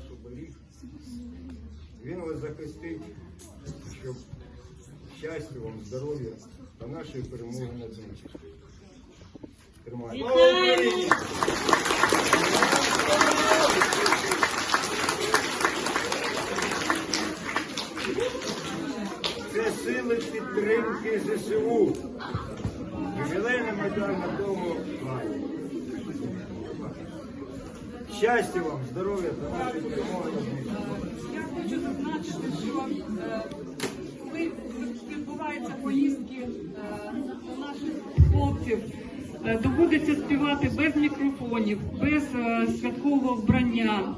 ваш оберіг. Він вас захистить, щоб щастя вам, здоров'я та нашої перемоги над ним. Тримайте. Це сили підтримки ЗСУ. Ювілейний медаль на тому. Щастя вам, здоров'я. Я хочу зазначити, що е, коли відбуваються поїздки е, у наших хлопців, е, доводиться співати без мікрофонів, без святкового вбрання.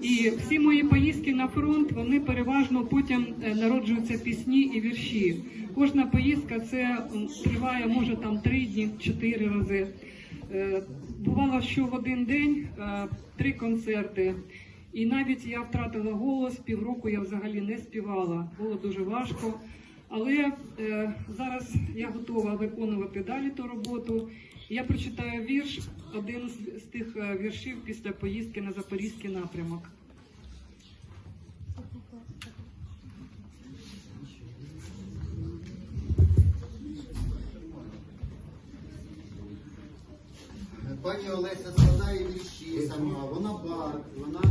І всі мої поїздки на фронт вони переважно потім народжуються пісні і вірші. Кожна поїздка це триває може там три дні, чотири рази. Бувало, що в один день е, три концерти. І навіть я втратила голос, півроку я взагалі не співала. Було дуже важко. Але е, зараз я готова виконувати далі ту роботу. Я прочитаю вірш, один з, з тих е, віршів після поїздки на Запорізький напрямок. Пані Олеся складає вірші сама, вона бар, вона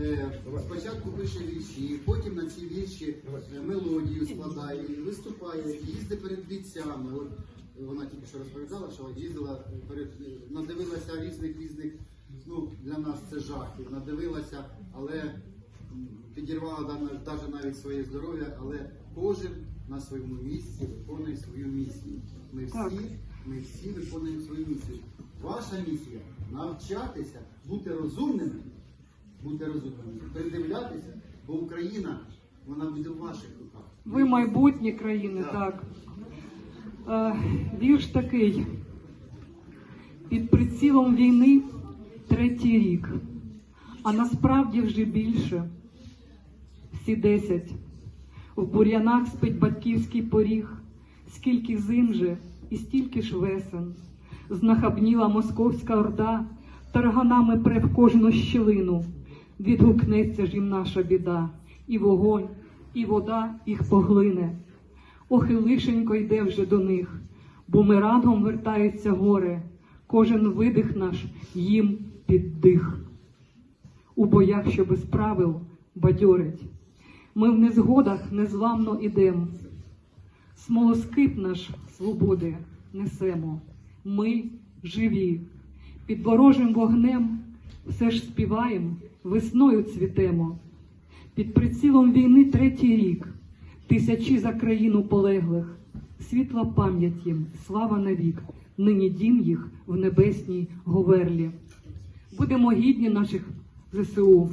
е, спочатку пише вірші, потім на ці вірші е, мелодію складає, виступає, їздить перед бійцями. От вона тільки що розповідала, що їздила перед надивилася різних різних. Ну для нас це жах. Надивилася, але підірвала навіть навіть своє здоров'я, але кожен на своєму місці виконує свою місію. Ми всі, ми всі виконуємо свою місію. Ваша місія навчатися, бути розумними, бути розумними, придивлятися, бо Україна вона буде в ваших руках. Ви майбутнє країни, так. Е, вірш такий. Під прицілом війни третій рік, а насправді вже більше. Всі десять. В бур'янах спить батьківський поріг, скільки зим же і стільки ж весен. Знахабніла московська орда, тарганами пре в кожну щілину. Відгукнеться ж їм наша біда, і вогонь, і вода їх поглине. Ох, і лишенько йде вже до них, бумерангом вертається горе, кожен видих наш їм під дих. У боях, що без правил бадьорить. Ми в незгодах незламно ідем. Смолоскип наш свободи несемо. Ми живі. Під ворожим вогнем все ж співаєм, весною цвітемо. Під прицілом війни третій рік, тисячі за країну полеглих, світла пам'ять їм, слава навік, нині дім їх в небесній говерлі. Будемо гідні наших ЗСУ.